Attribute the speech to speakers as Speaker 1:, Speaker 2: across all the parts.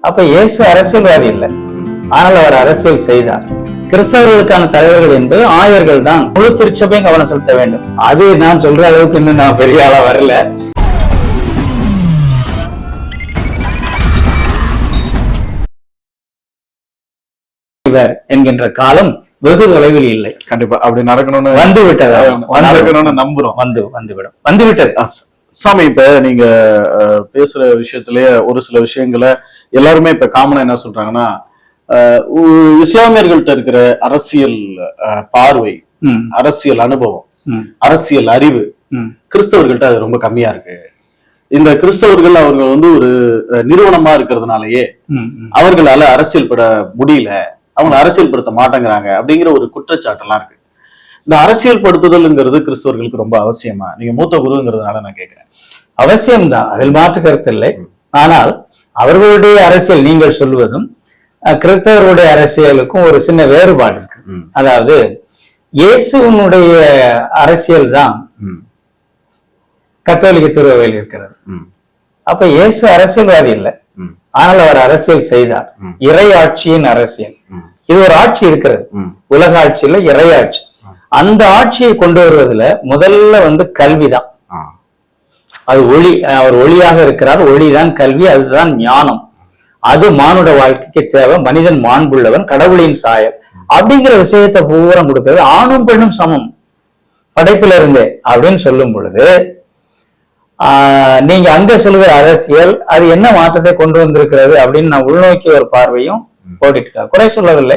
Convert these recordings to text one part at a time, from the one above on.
Speaker 1: அப்ப இயேசு அரசியல்வாதி இல்லை. ஆனால் அவர் அரசியல் செய்தார். கிறிஸ்தவர்களுக்கான தலைவர்கள் என்பது ஆயர்கள் தான். முழு திருச்சபையும் கவனம் செலுத்த வேண்டும். அது நான் சொல்ற அளவுக்கு இன்னும் நான் பெரிய ஆளா வரல. இவர் என்கின்ற காலம் வெகு தொலைவில் இல்லை.
Speaker 2: கண்டிப்பா. அப்படி நடக்கணும்னு
Speaker 1: வந்து விட்டது வந்து
Speaker 2: நடக்கணும்னு நம்புறோம்.
Speaker 1: வந்து வந்துவிடும். வந்து விட்டது
Speaker 2: ஆ, ச- சாமி இப்ப நீங்க பேசுற விஷயத்திலேயே ஒரு சில விஷயங்களை எல்லாருமே இப்ப காமனா என்ன சொல்றாங்கன்னா இஸ்லாமியர்கள்ட்ட இருக்கிற அரசியல் பார்வை அரசியல் அனுபவம் அரசியல் அறிவு கிறிஸ்தவர்கள்ட்ட அது ரொம்ப கம்மியா இருக்கு. இந்த கிறிஸ்தவர்கள் அவங்க வந்து ஒரு நிறுவனமா இருக்கிறதுனாலயே. அவர்களால அரசியல் பட முடியல அவங்க அரசியல் படுத்த மாட்டேங்கிறாங்க அப்படிங்கிற ஒரு குற்றச்சாட்டெல்லாம் இருக்கு. இந்த அரசியல் படுத்துதல்ங்கிறது கிறிஸ்தவர்களுக்கு ரொம்ப அவசியமா? நீங்க மூத்த குருங்கிறதுனால நான் கேட்கிறேன்
Speaker 1: அவசியம்தான். அதில் மாற்று கருத்து இல்லை. ஆனால் அவர்களுடைய அரசியல் நீங்கள் சொல்வதும் அஹ், கிறிஸ்தவருடைய அரசியலுக்கும் ஒரு சின்ன வேறுபாடு இருக்கு. அதாவது இயேசுவனுடைய அரசியல் தான் கத்தோலிக்க திருவையில் இருக்கிறது. அப்ப இயேசு அரசியல்வாதி இல்லை. ஆனால் அவர் அரசியல் செய்தார்.
Speaker 2: ம்.
Speaker 1: இறையாட்சியின் அரசியல். இது ஒரு ஆட்சி இருக்கிறது. உலக ஆட்சியில இறையாட்சி அந்த ஆட்சியை கொண்டு வருவதுல முதல்ல வந்து கல்விதான். அது ஒளி அவர் ஒளியாக இருக்கிறார். ஒளிதான் கல்வி அதுதான் ஞானம். அது மானுட வாழ்க்கைக்கு தேவை. மனிதன் மாண்புள்ளவன் கடவுளின் சாயல். அப்படிங்கிற விஷயத்தை பூரா கொடுக்கிறது ஆணும் பெண்ணும் சமம். படைப்பில இருந்தே அப்படின்னு சொல்லும் பொழுது ஆஹ் நீங்க அங்க சொல்லுகிற அரசியல் அது என்ன மாற்றத்தை கொண்டு வந்திருக்கிறது அப்படின்னு நான் உள்நோக்கி ஒரு பார்வையும் போட்டுட்டு. குறை சொல்லவில்லை.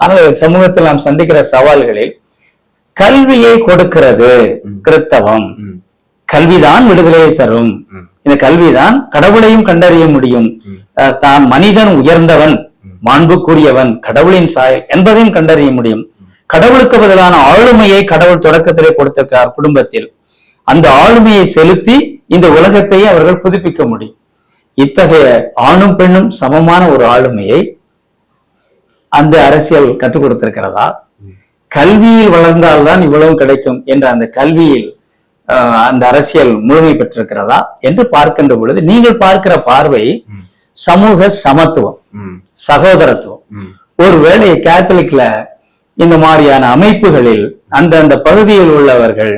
Speaker 1: ஆனால் சமூகத்தில் நாம் சந்திக்கிற சவால்களில் கல்வியை கொடுக்கிறது கிறித்தவம். கல்விதான் விடுதலையை தரும். இந்த கல்விதான் கடவுளையும் கண்டறிய முடியும். தான் மனிதன் உயர்ந்தவன் மாண்புக்குரியவன் கடவுளின் சாயல் என்பதையும் கண்டறிய முடியும். கடவுளுக்கு பதிலான ஆளுமையை கடவுள் தொடக்கத்திலே கொடுத்திருக்கிறார் குடும்பத்தில். அந்த ஆளுமையை செலுத்தி இந்த உலகத்தையே அவர்கள் புதுப்பிக்க முடியும். இத்தகைய ஆணும் பெண்ணும் சமமான ஒரு ஆளுமையை அந்த அரசியல் கற்றுக் கொடுத்திருக்கிறதா? கல்வியில் வளர்ந்தால்தான் இவ்வளவு கிடைக்கும் என்ற அந்த கல்வியில் அந்த அரசியல் முழுமை பெற்றிருக்கிறதா என்று பார்க்கின்ற பொழுது நீங்கள் பார்க்கிற பார்வை சமூக சமத்துவம் சகோதரத்துவம். ஒருவேளை கேத்தலிக்ல இந்த மாதிரியான அமைப்புகளில் அந்தந்த பகுதியில் உள்ளவர்கள்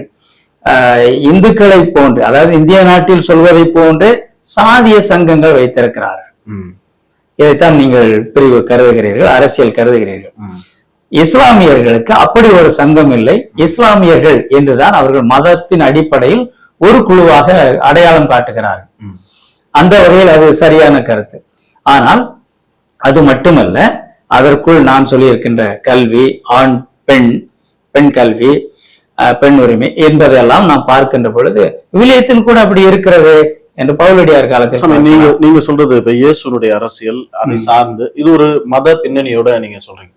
Speaker 1: இந்துக்களை போன்று அதாவது இந்திய நாட்டில் சொல்வதை போன்று சாதிய சங்கங்கள் வைத்திருக்கிறார்கள். இதைத்தான் நீங்கள் பிரிவு கருதுகிறீர்கள் அரசியல் கருதுகிறீர்கள். இஸ்லாமியர்களுக்கு அப்படி ஒரு சங்கம் இல்லை. இஸ்லாமியர்கள் என்றுதான் அவர்கள் மதத்தின் அடிப்படையில் ஒரு குழுவாக அடையாளம் காட்டுகிறார்கள். அந்த வகையில் அது சரியான கருத்து. ஆனால் அது மட்டுமல்ல அதற்குள் நான் சொல்லியிருக்கின்ற கல்வி ஆண் பெண் பெண் கல்வி பெண் உரிமை என்பதெல்லாம் நாம் பார்க்கின்ற பொழுது விவிலியத்தில் கூட அப்படி இருக்கிறது என்று பவுலடியார் காலத்தில்
Speaker 2: நீங்க. நீங்க சொல்றது இப்ப இயேசுனுடைய அரசியல் அதை சார்ந்து இது ஒரு மத பின்னணியோட நீங்க சொல்றீங்க.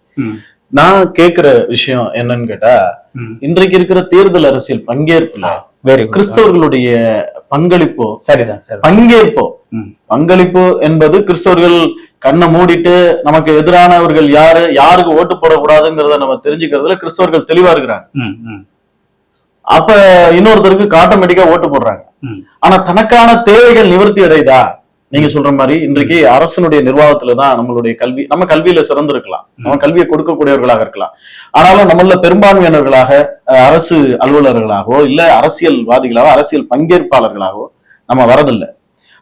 Speaker 2: நான் கேக்குற விஷயம் என்னன்னு கேட்டா. இன்றைக்கு இருக்கிற தேர்தல் அரசியல் பங்கேற்புல
Speaker 1: good.
Speaker 2: கிறிஸ்தவர்களுடைய பங்களிப்போ
Speaker 1: சரிதான் சரி
Speaker 2: பங்கேற்போ. பங்களிப்பு என்பது கிறிஸ்தவர்கள் கண்ணை மூடிட்டு நமக்கு எதிரானவர்கள் யாரு யாருக்கு ஓட்டு போடக்கூடாதுங்கிறத நம்ம தெரிஞ்சுக்கிறதுல கிறிஸ்தவர்கள் தெளிவா இருக்கிறாங்க அப்ப இன்னொருத்தருக்கு ஆட்டோமேட்டிக்கா ஓட்டு போடுறாங்க. ஆனா தனக்கான தேவைகள் நிவர்த்தி அடையுதா நீங்க சொல்ற மாதிரி இன்றைக்கு அரசனுடைய நிர்வாகத்துல தான் நம்மளுடைய கல்வி நம்ம கல்வியில சிறந்திருக்கலாம். நம்ம கல்வியை கொடுக்கக்கூடியவர்களாக இருக்கலாம். ஆனாலும் நம்மள பெரும்பான்மையினர்களாக அஹ், அரசு அலுவலர்களாகவோ இல்ல அரசியல்வாதிகளாகவோ அரசியல் பங்கேற்பாளர்களாகவோ நம்ம வரதில்லை.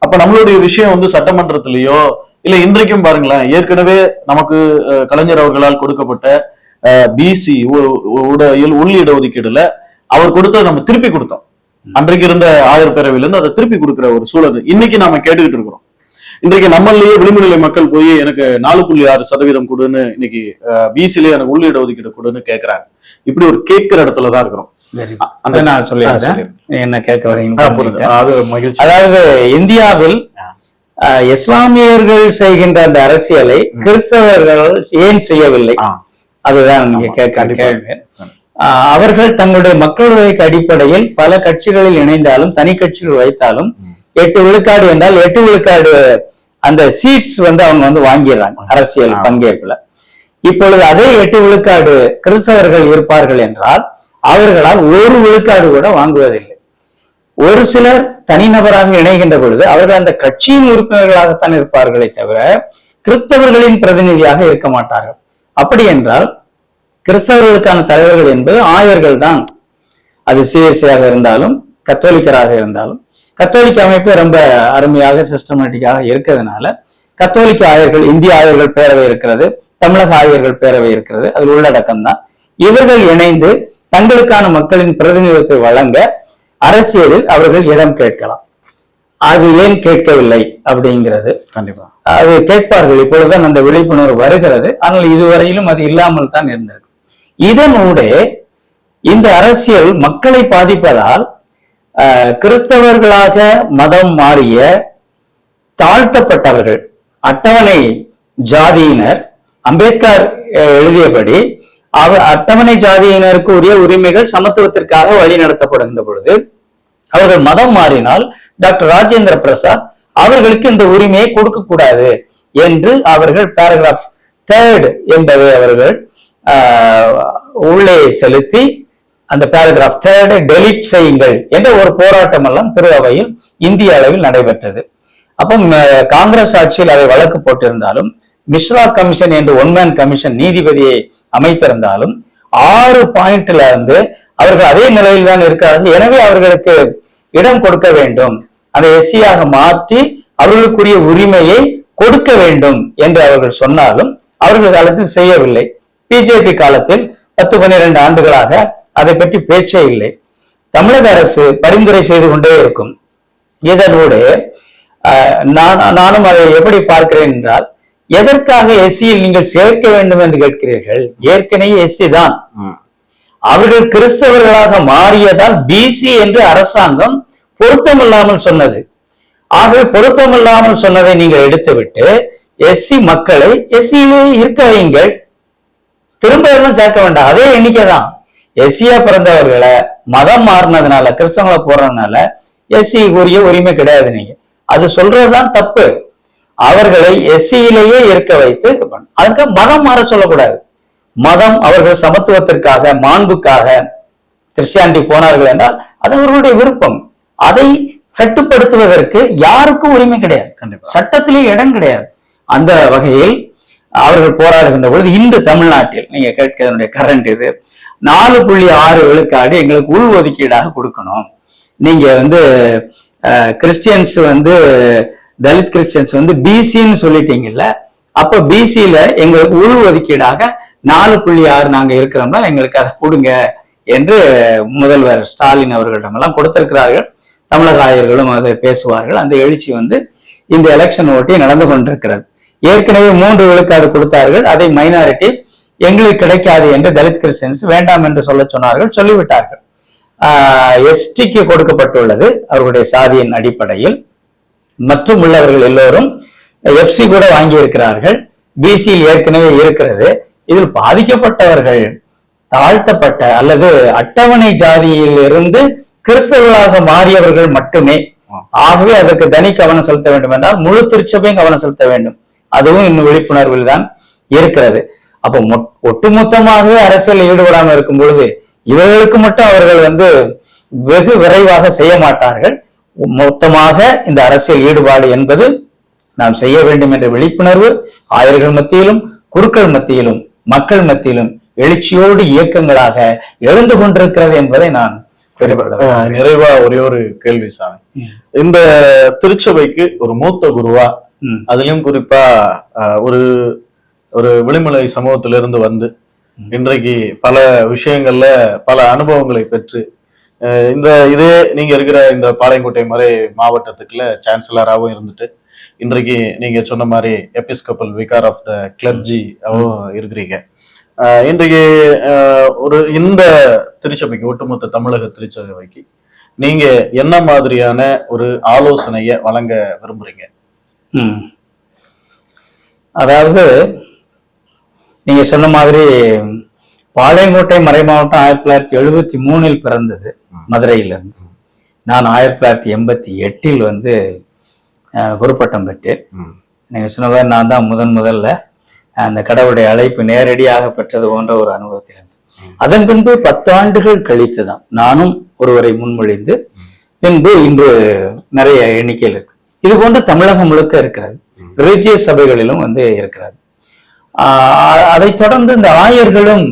Speaker 2: அப்ப நம்மளுடைய விஷயம் வந்து சட்டமன்றத்திலேயோ இல்ல இன்றைக்கும் பாருங்களேன் ஏற்கனவே நமக்கு கலைஞர் அவர்களால் கொடுக்கப்பட்ட பிசி உள் இடஒதுக்கீடுல அவர் கொடுத்தது நம்ம திருப்பி கொடுத்தோம். அன்றைக்கு இருந்த ஆயர் பேரவையில இருந்து அதை திருப்பி கொடுக்கிற ஒரு சூழல் இன்னைக்கு நாம கேட்டுக்கிட்டு இருக்கிறோம். இன்றைக்கு நம்மளையே விளிம்புநிலை மக்கள் போய் எனக்கு நாலு புள்ளி ஆறு சதவீதம் கொடுன்னு இன்னைக்கு பிசிலே எனக்கு உள் இடஒதுக்கீடு கொடுன்னு கேக்குறாங்க. இப்படி ஒரு கேட்கிற இடத்துல தான் இருக்கிறோம்.
Speaker 1: அதை நான் சொல்லிடுறேன். என்ன கேட்க வரீங்க.
Speaker 2: அது மகிழ்ச்சி.
Speaker 1: அதாவது இந்தியாவில் இஸ்லாமியர்கள் செய்கின்ற அந்த அரசியலை கிறிஸ்தவர்கள் ஏன் செய்யவில்லை? அதுதான் நீங்க கேட்க. கேள்வி. அவர்கள் தங்களுடைய மக்கள் அடிப்படையில் பல கட்சிகளில் இணைந்தாலும் தனி கட்சிகள் வைத்தாலும் எட்டு விழுக்காடு என்றால் எட்டு விழுக்காடு அந்த சீட்ஸ் வந்து அவங்க வந்து வாங்கிடுறாங்க அரசியல். பங்கேற்புல. இப்பொழுது அதே எட்டு விழுக்காடு கிறிஸ்தவர்கள் இருப்பார்கள் என்றால் அவர்களால் ஒரு விழுக்காடு கூட வாங்குவதில்லை. ஒரு சிலர் தனிநபராக இணைகின்ற பொழுது அவர்கள் அந்த கட்சியின் உறுப்பினர்களாகத்தான் இருப்பார்களே தவிர கிறிஸ்தவர்களின் பிரதிநிதியாக இருக்க மாட்டார்கள். அப்படி என்றால் கிறிஸ்தவர்களுக்கான தலைவர்கள் என்பது ஆயர்கள் தான் அது சிஎஸ்சியாக இருந்தாலும் கத்தோலிக்கராக இருந்தாலும். கத்தோலிக்க அமைப்பு ரொம்ப அருமையாக சிஸ்டமேட்டிக்காக இருக்கிறதுனால கத்தோலிக்க ஆயர்கள் இந்திய ஆயர்கள் பேரவை இருக்கிறது தமிழக ஆயர்கள் பேரவை இருக்கிறது அது உள்ளடக்கம் தான் இவர்கள் இணைந்து தங்களுக்கான மக்களின் பிரதிநிதித்துவத்தை வழங்க அரசியலில் அவர்கள் இடம் கேட்கலாம். அது ஏன் கேட்கவில்லை அப்படிங்கிறது.
Speaker 2: கண்டிப்பா.
Speaker 1: அது கேட்பார்கள். இப்பொழுதுதான் அந்த விழிப்புணர்வு வருகிறது. ஆனால் இதுவரையிலும் அது இல்லாமல் தான் இருந்தது இதனூடே இந்த அரசியல் மக்களை பாதிப்பதால் கிறிஸ்தவர்களாக மதம் மாறிய தாழ்த்தப்பட்டவர்கள் அட்டவணை ஜாதியினர் அம்பேத்கர் எழுதியபடி அவர் அட்டவணை ஜாதியினருக்கு உரிய உரிமைகள் சமத்துவத்திற்காக வழிநடத்தப்படுகின்ற பொழுது அவர்கள் மதம் மாறினால் டாக்டர் ராஜேந்திர பிரசாத் அவர்களுக்கு இந்த உரிமையை கொடுக்க கூடாது என்று அவர்கள் பேராகிராஃப் தேர்ட் என்பதை அவர்கள் உள்ளே செலுத்தி அந்த பேராகிராஃப் தேர்டை டெலிட் செய்யுங்கள் என்ற ஒரு போராட்டம் எல்லாம் திரு அவையில் இந்திய அளவில் நடைபெற்றது. அப்போ காங்கிரஸ் ஆட்சியில் அதை வழக்கு போட்டிருந்தாலும் மிஸ்ரா கமிஷன் என்று ஒன்மேன் கமிஷன் நீதிபதியை அமைத்திருந்தாலும் ஆறு பாயிண்ட்ல இருந்து அவர்கள் அதே நிலையில் தான் இருக்கிறார்கள். எனவே அவர்களுக்கு இடம் கொடுக்க வேண்டும். அதை எஸ்சியாக மாற்றி அவர்களுக்குரிய உரிமையை கொடுக்க வேண்டும் என்று அவர்கள் சொன்னாலும் அவர்கள் காலத்தில் செய்யவில்லை. பிஜேபி காலத்தில் பத்து பன்னிரண்டு ஆண்டுகளாக அதை பற்றி பேச்சே இல்லை. தமிழக அரசு பரிந்துரை செய்து கொண்டே இருக்கும். இதனோடு நான் நானும் அதை எப்படி பார்க்கிறேன் என்றால் எதற்காக எஸ்சியில் நீங்கள் சேர்க்க வேண்டும் என்று கேட்கிறீர்கள்? ஏற்கனவே எஸ்சி தான். அவர்கள் கிறிஸ்தவர்களாக மாறியதால் பிசி என்று அரசாங்கம் பொருத்தமில்லாமல் சொன்னது. ஆகவே பொருத்தமில்லாமல் சொன்னதை நீங்கள் எடுத்துவிட்டு எஸ்சி மக்களை எஸ்சியிலே இருக்க வையுங்கள் திரும்ப எல்லாம் சேர்க்க வேண்டாம். அதே எண்ணிக்கை தான். எஸ்சியா பிறந்தவர்களை மதம் மாறினதுனால கிறிஸ்தவங்களை போடுறதுனால எஸ்சி உரிய உரிமை கிடையாது நீங்க. அது சொல்றதுதான் தப்பு. அவர்களை எஸ்சியிலேயே இருக்க வைத்து. அதுக்கு மதம் மாற சொல்லக்கூடாது. மதம் அவர்கள் சமத்துவத்திற்காக மாண்புக்காக கிறிஸ்டியானிட்டி போனார்கள் என்றால் அது அவர்களுடைய விருப்பம். அதை கட்டுப்படுத்துவதற்கு யாருக்கும் உரிமை கிடையாது.
Speaker 2: கண்டிப்பா.
Speaker 1: சட்டத்திலே இடம் கிடையாது. அந்த வகையில் அவர்கள் போராடுகின்ற பொழுது இன்று தமிழ்நாட்டில் நீங்க கேட்கிறதனுடைய கரண்ட் இது நாலு புள்ளி ஆறு விழுக்காடு எங்களுக்கு உள் ஒதுக்கீடாக கொடுக்கணும். நீங்க வந்து அஹ், கிறிஸ்டியன்ஸ் வந்து தலித் கிறிஸ்டியன்ஸ் வந்து பிசின்னு சொல்லிட்டீங்கல்ல அப்ப பிசியில எங்களுக்கு உள்ஒதுக்கீடாக நாலு புள்ளி ஆறு நாங்க இருக்கிறோம்னா எங்களுக்கு அதை கொடுங்க என்று முதல்வர் ஸ்டாலின் அவர்களிடமெல்லாம் கொடுத்திருக்கிறார்கள். தமிழக ஆயர்களும் அதை பேசுவார்கள். அந்த எழுச்சி வந்து இந்த எலெக்ஷன் ஓட்டி நடந்து கொண்டிருக்கிறது. ஏற்கனவே மூன்று விழுக்காடு கொடுத்தார்கள். அதை மைனாரிட்டி எங்களுக்கு கிடைக்காது என்று தலித் கிறிஸ்டியன்ஸ் வேண்டாம் என்று சொல்ல சொன்னார்கள் சொல்லிவிட்டார்கள். எஸ்டிக்கு கொடுக்கப்பட்டுள்ளது அவர்களுடைய சாதியின் அடிப்படையில். மற்றும் உள்ளவர்கள் எல்லோரும் எஃப்சி கூட வாங்கி இருக்கிறார்கள் ஏற்கனவே இருக்கிறது. இதில் பாதிக்கப்பட்டவர்கள் தாழ்த்தப்பட்ட அல்லது அட்டவணை ஜாதியில் இருந்து கிறிஸ்தவர்களாக மாறியவர்கள் மட்டுமே. ஆகவே அதற்கு தனி கவனம் செலுத்த வேண்டும் என்றால் முழு திருச்சபையும் கவனம் செலுத்த வேண்டும். அதுவும் இன்னும் விழிப்புணர்வில் தான் இருக்கிறது அப்போ ஒட்டுமொத்தமாகவே அரசியல் ஈடுபடாமல் இருக்கும் பொழுது இவர்களுக்கு மட்டும் அவர்கள் வந்து வெகு விரைவாக செய்ய மாட்டார்கள் மொத்தமாக இந்த அரசியல் ஈடுபாடு என்பது நாம் செய்ய வேண்டும் என்ற விழிப்புணர்வு ஆயர்கள் மத்தியிலும் குருக்கள் மத்தியிலும் மக்கள் மத்தியிலும் எழுச்சியோடு இயக்கங்களாக எழுந்து கொண்டிருக்கிறது என்பதை நான்
Speaker 2: நிறைவா ஒரே ஒரு கேள்வி சாமி. இந்த திருச்சபைக்கு ஒரு மூத்த குருவா. அதுலயும் குறிப்பா ஒரு ஒரு விளிமலை சமூகத்திலிருந்து வந்து இன்றைக்கு பல விஷயங்கள்ல பல அனுபவங்களை பெற்று இந்த இதே நீங்க இருக்கிற இந்த பாளையங்கோட்டை மறை மாவட்டத்துக்குள்ள சான்சலராகவும் இருந்துட்டு இன்றைக்கு நீங்க சொன்ன மாதிரி episcopal vicar of the clergy இருக்கிறீங்க. இன்றைக்கு ஒரு இந்த திருச்சபைக்கு ஒட்டுமொத்த தமிழக திருச்சபைக்கு நீங்க என்ன மாதிரியான ஒரு ஆலோசனையை வழங்க விரும்புறீங்க.
Speaker 1: அதாவது நீங்க சொன்ன மாதிரி பாளையங்கோட்டை மறைமாவட்டம் ஆயிரத்தி தொள்ளாயிரத்தி எழுபத்தி மூணில் பிறந்தது மதுரையில இருந்து நான் ஆயிரத்தி தொள்ளாயிரத்தி எண்பத்தி எட்டில் வந்து குருப்பட்டம் பெற்றேன். நீங்க சொன்ன மாதிரி நான் தான் முதன் முதல்ல அந்த கடவுளுடைய அழைப்பு நேரடியாக பெற்றது போன்ற ஒரு அனுபவத்தில் அதன் பின்பு பத்து ஆண்டுகள் கழித்து தான் நானும் ஒருவரை முன்மொழிந்து பின்பு இன்று நிறைய எண்ணிக்கையில் இருக்கு. இது போன்று தமிழகம் முழுக்க இருக்கிறது. ரிலிஜியஸ் சபைகளிலும் வந்து இருக்கிறது. ஆஹ் அதைத் தொடர்ந்து இந்த ஆயர்களும்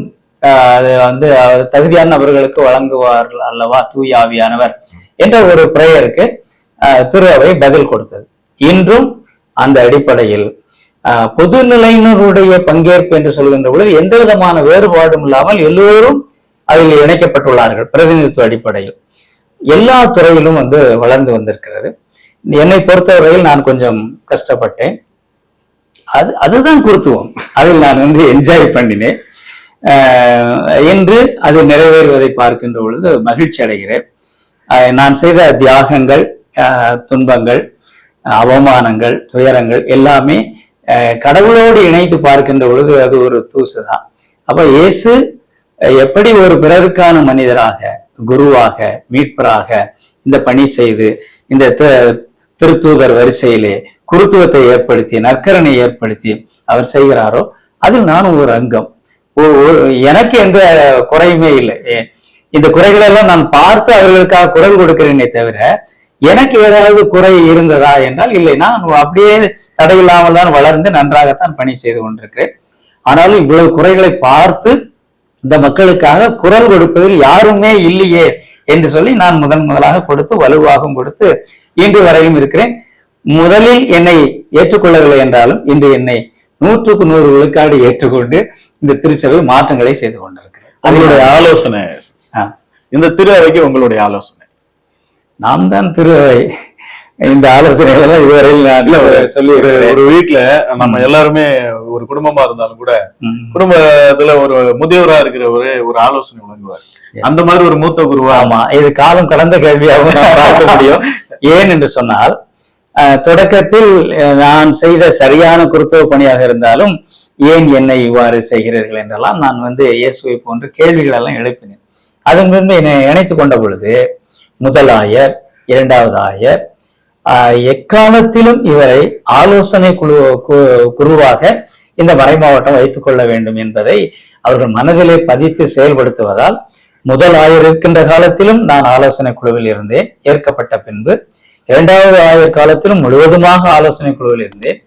Speaker 1: அது வந்து தகுதியான நபர்களுக்கு வழங்குவார்கள் அல்லவா தூய ஆவியானவர் என்ற ஒரு பிரேயருக்கு திரு அவை பதில் கொடுத்தது. இன்றும் அந்த அடிப்படையில் பொதுநிலையினருடைய பங்கேற்பு என்று சொல்கின்ற பொழுது எந்த விதமான வேறுபாடும் இல்லாமல் எல்லோரும் அதில் இணைக்கப்பட்டுள்ளார்கள் பிரதிநிதித்துவ அடிப்படையில். எல்லா துறையிலும் வந்து வளர்ந்து வந்திருக்கிறது. என்னை பொறுத்தவரையில் நான் கொஞ்சம் கஷ்டப்பட்டேன். அது அதுதான் குருத்துவம். அதில் நான் வந்து என்ஜாய் பண்ணினேன். ஆஹ் என்று அது நிறைவேறுவதை பார்க்கின்ற பொழுது மகிழ்ச்சி அடைகிறேன். நான் செய்த தியாகங்கள் துன்பங்கள் அவமானங்கள் துயரங்கள் எல்லாமே கடவுளோடு இணைத்து பார்க்கின்ற பொழுது அது ஒரு தூசு தான் அப்ப இயேசு எப்படி ஒரு பிறருக்கான மனிதராக குருவாக மீட்பராக இந்த பணி செய்து இந்த திருத்தூதர் வரிசையிலே குருத்துவத்தை ஏற்படுத்தி நற்கரனை ஏற்படுத்தி அவர் செய்கிறாரோ அதில் நானும் ஒரு அங்கம். எனக்கு எந்த குறையுமே இல்லை. ஏ- இந்த குறைகளெல்லாம் நான் பார்த்து அவர்களுக்காக குரல் கொடுக்கிறேனே தவிர எனக்கு ஏதாவது குறை இருந்ததா என்றால் இல்லை. நான் அப்படியே தடையில்லாமல் தான் வளர்ந்து நன்றாகத்தான் பணி செய்து கொண்டிருக்கிறேன். ஆனாலும் இவ்வளவு குறைகளை பார்த்து இந்த மக்களுக்காக குரல் கொடுப்பதில் யாருமே இல்லையே. என்று சொல்லி நான் முதன் முதலாக கொடுத்து வலுவாகவும் கொடுத்து இன்று வரையும் இருக்கிறேன். முதலில் என்னை ஏற்றுக்கொள்ளவில்லை என்றாலும் இன்று என்னை நூற்றுக்கு நூறு விழுக்காடு ஏற்றுக்கொண்டு இந்த திருச்சபை மாற்றங்களை செய்து கொண்டிருக்கிறேன்.
Speaker 2: உங்களுடைய ஆலோசனை. இந்த திரு அவைக்கு உங்களுடைய ஆலோசனை.
Speaker 1: நாம் தான் திரு இந்த ஆலோசனைகளை இதுவரையில் நான் சொல்லி
Speaker 2: ஒரு வீட்ல நம்ம எல்லாருமே ஒரு குடும்பமா இருந்தாலும் கூட. குடும்பத்துல ஒரு முதியவரா இருக்கிற ஒரு ஒரு ஆலோசனை வழங்குவார் அந்த மாதிரி ஒரு மூத்த குருவா
Speaker 1: ஆமா இது காலம் கடந்த கேள்வியாகவும் பார்க்க முடியும். ஏன் என்று சொன்னால் தொடக்கத்தில் நான் செய்த சரியான குருத்துவ பணியாக இருந்தாலும் ஏன் என்னை இவ்வாறு செய்கிறீர்கள் என்றெல்லாம் நான் வந்து இயேசுவை போன்ற கேள்விகள் எல்லாம் எழுப்பினேன். அதன் பின்பு என்னை இணைத்துக் கொண்ட பொழுது முதல் ஆயர் இரண்டாவது ஆயர் எக்காலத்திலும் இவரை ஆலோசனை குழு குருவாக இந்த மறைமாவட்டம் வைத்துக் கொள்ள வேண்டும் என்பதை அவர்கள் மனதிலே பதித்து செயல்படுத்துவதால் முதல் ஆயர் இருக்கின்ற காலத்திலும் நான் ஆலோசனை குழுவில் இருந்தேன். ஏற்கப்பட்ட பின்பு இரண்டாவது ஆயர் காலத்திலும் முழுவதுமாக ஆலோசனை குழுவில் இருந்தேன்.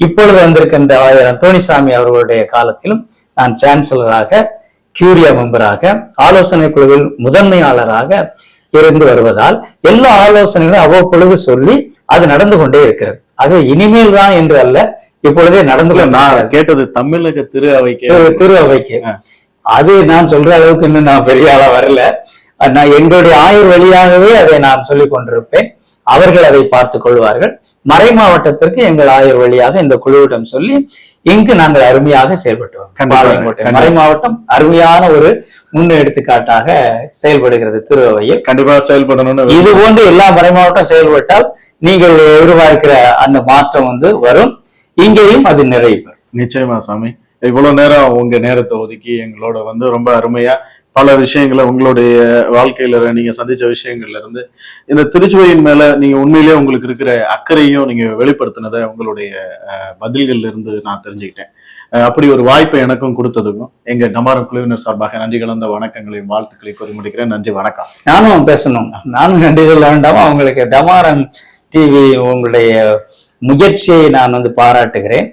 Speaker 1: இப்பொழுது வந்திருக்கின்ற ஆயர் அந்தோணிசாமி அவர்களுடைய காலத்திலும் நான் சான்சலராக கியூரியா மெம்பராக ஆலோசனை குழுவில் முதன்மையாளராக இருந்து வருவதால் எல்லா ஆலோசனைகளும் அவ்வப்பொழுது சொல்லி அது நடந்து கொண்டே இருக்கிறது. ஆகவே இனிமேல் தான் என்று அல்ல இப்பொழுதே நடந்து
Speaker 2: நான் கேட்டது தமிழக திரு அவைக்கு.
Speaker 1: திரு- அவைக்கு. அது நான் சொல்ற அளவுக்கு இன்னும் நான் பெரிய ஆளா வரல. நான் எங்களுடைய ஆயுர் வழியாகவே அதை நான் சொல்லிக் கொண்டிருப்பேன். அவர்கள் அதை பார்த்துக் கொள்வார்கள். மறை மாவட்டத்திற்கு எங்கள் ஆயுர் வழியாக இந்த குழுவிடம் சொல்லி இங்கு நாங்கள் அருமையாக செயல்பட்டு வரோம். மறை மாவட்டம் அருமையான ஒரு முன் எடுத்துக்காட்டாக செயல்படுகிறது திருவையில்.
Speaker 2: கண்டிப்பா செயல்படணும்னு
Speaker 1: இது போன்று எல்லா மறை மாவட்டம் செயல்பட்டால் நீங்கள் எதிர்பார்க்கிற அந்த மாற்றம் வந்து வரும். இங்கேயும் அது நிறைவு.
Speaker 2: நிச்சயமா சாமி. இவ்வளவு நேரம் உங்க நேரத்தை ஒதுக்கி எங்களோட வந்து ரொம்ப அருமையா பல விஷயங்களை உங்களுடைய வாழ்க்கையில நீங்க சந்திச்ச விஷயங்கள்ல இருந்து இந்த திருச்சுவையின் மேல நீங்க உண்மையிலேயே உங்களுக்கு இருக்கிற அக்கறையும் நீங்க வெளிப்படுத்தினதை உங்களுடைய பதில்கள்ல இருந்து நான் தெரிஞ்சுக்கிட்டேன். அப்படி ஒரு வாய்ப்பை எனக்கும் கொடுத்ததுக்கும் எங்க டமாரம் குழுவினர் சார்பாக நன்றி கலந்த வணக்கங்களையும் வாழ்த்துக்களையும் கூறி முடிக்கிறேன் நன்றி வணக்கம்.
Speaker 1: நானும் பேசணும். நானும் நன்றி சொல்ல வேண்டாமா? உங்களுக்கு டமாரம் டிவி உங்களுடைய முயற்சியை நான் வந்து பாராட்டுகிறேன்.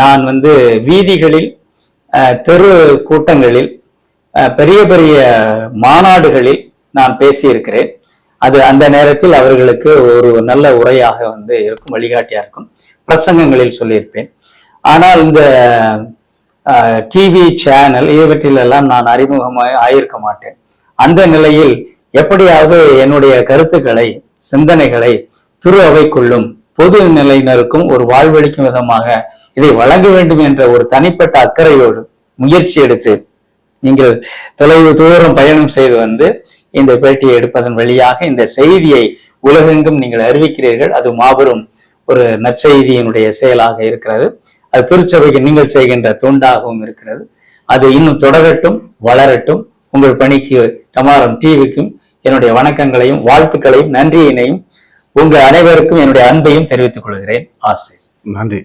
Speaker 1: நான் வந்து வீதிகளில் தெரு கூட்டங்களில் பெரிய பெரிய மாநாடுகளில் நான் பேசியிருக்கிறேன். அது அந்த நேரத்தில் அவர்களுக்கு ஒரு நல்ல உரையாக வந்து இருக்கும் வழிகாட்டியாக இருக்கும். பிரசங்கங்களில் சொல்லியிருப்பேன். ஆனால் இந்த டிவி சேனல் இவற்றிலெல்லாம் நான் அறிமுகமாக ஆயிருக்க மாட்டேன். அந்த நிலையில் எப்படியாவது என்னுடைய கருத்துக்களை சிந்தனைகளை துரு அவைக்குள்ளும் பொது நிலையினருக்கும் ஒரு வாழ்வளிக்கும் விதமாக இதை வழங்க வேண்டும் என்ற ஒரு தனிப்பட்ட அக்கறையோடு முயற்சி எடுத்து நீங்கள் தொலைவு தூரம் பயணம் செய்து வந்து இந்த பேட்டியை எடுப்பதன் வழியாக இந்த செய்தியை உலகெங்கும் நீங்கள் அறிவிக்கிறீர்கள். அது மாபெரும் ஒரு நற்செய்தியினுடைய செயலாக இருக்கிறது. அது திருச்சபைக்கு நீங்கள் செய்கின்ற தொண்டாகவும் இருக்கிறது. அது இன்னும் தொடரட்டும் வளரட்டும். உங்கள் பணிக்கு டமாரம் டிவிக்கும் என்னுடைய வணக்கங்களையும் வாழ்த்துக்களையும் நன்றியினையும் உங்கள் அனைவருக்கும் என்னுடைய அன்பையும் தெரிவித்துக் கொள்கிறேன். ஆசை
Speaker 2: நன்றி.